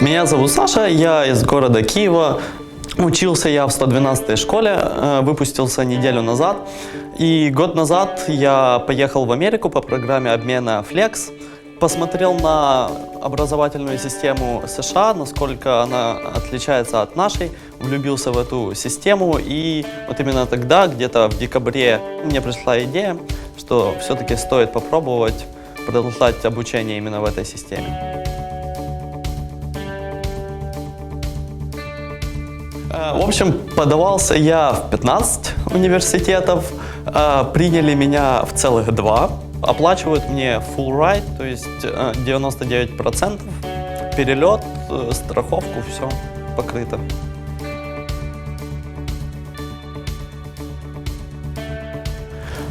Меня зовут Саша, я из города Киева. Учился я в 112 школе, э, выпустился неделю назад. И год назад я поехал в Америку по программе обмена Flex. Посмотрел на образовательную систему США, насколько она отличается от нашей, влюбился в эту систему. И вот именно тогда, где-то в декабре, мне пришла идея, что все-таки стоит попробовать продолжать обучение именно в этой системе. В общем, подавался я в 15 университетов, э, приняли меня в целых два, оплачивают мне full ride, то есть э, 99%, перелет, э, страховку, все покрыто.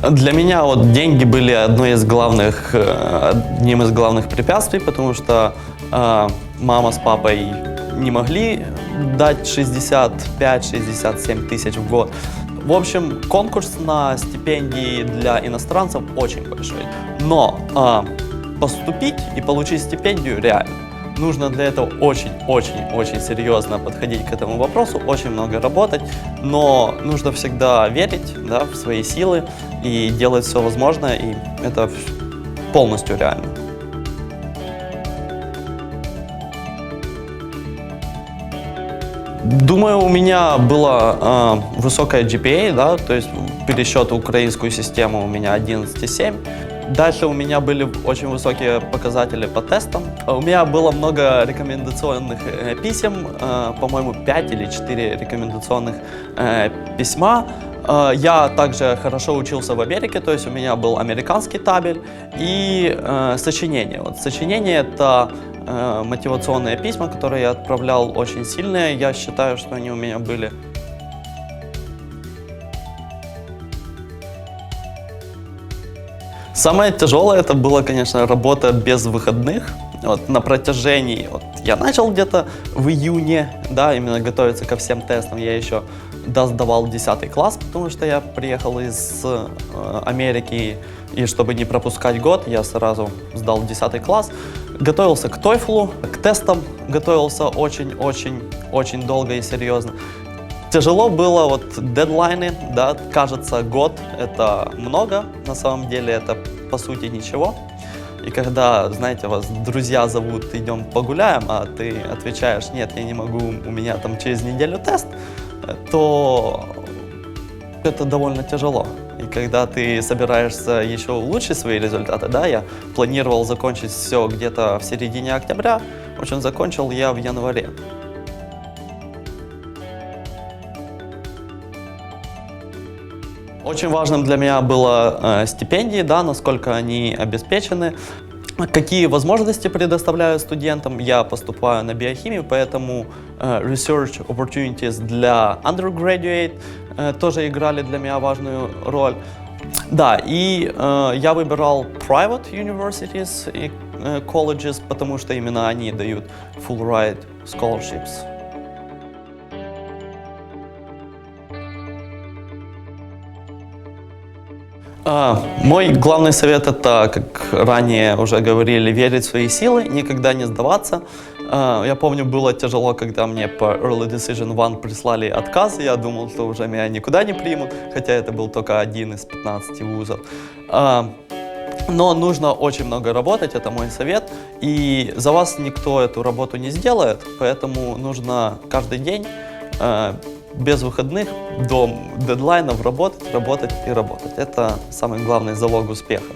Для меня вот деньги были одной из главных, э, одним из главных препятствий, потому что э, мама с папой не могли дать 65-67 тысяч в год. В общем, конкурс на стипендии для иностранцев очень большой. Но э, поступить и получить стипендию реально. Нужно для этого очень-очень-очень серьезно подходить к этому вопросу, очень много работать, но нужно всегда верить да, в свои силы и делать все возможное, и это полностью реально. Думаю, у меня была э, высокая GPA, да, то есть пересчет в украинскую систему у меня 11,7. Дальше у меня были очень высокие показатели по тестам. У меня было много рекомендационных э, писем, э, по-моему, 5 или 4 рекомендационных э, письма. Э, Я также хорошо учился в Америке, то есть у меня был американский табель и э, сочинение. Вот сочинение это э, мотивационные письма, которые я отправлял очень сильные. Я считаю, что они у меня были Самое тяжелое это было, конечно, работа без выходных. Вот, на протяжении, вот, я начал где-то в июне, да, именно готовиться ко всем тестам. Я еще сдавал 10 класс, потому что я приехал из э, Америки, и чтобы не пропускать год, я сразу сдал 10 класс. Готовился к TOEFL, к тестам готовился очень-очень-очень долго и серьезно. Тяжело было вот дедлайны, да, кажется, год это много, на самом деле это по сути ничего. И когда, знаете, вас друзья зовут, идем погуляем, а ты отвечаешь, нет, я не могу, у меня там через неделю тест, то это довольно тяжело. Когда ты собираешься еще улучшить свои результаты, да, я планировал закончить все где-то в середине октября, в общем, закончил я в январе. Очень важным для меня было э, стипендии, да, насколько они обеспечены. Какие возможности предоставляю студентам? Я поступаю на биохимию, поэтому э, research opportunities для undergraduate тоже играли для меня важную роль. Да, и э, я выбирал private universities и э, colleges, потому что именно они дают full ride scholarships. А, Мой главный совет это, как ранее уже говорили, верить в свои силы, никогда не сдаваться. А, Я помню, было тяжело, когда мне по Early Decision One прислали отказ, и я думал, что уже меня никуда не примут, хотя это был только один из 15 вузов. А, Но нужно очень много работать, это мой совет, и за вас никто эту работу не сделает, поэтому нужно каждый день э, без выходных до дедлайнов работать, работать и работать. Это самый главный залог успеха.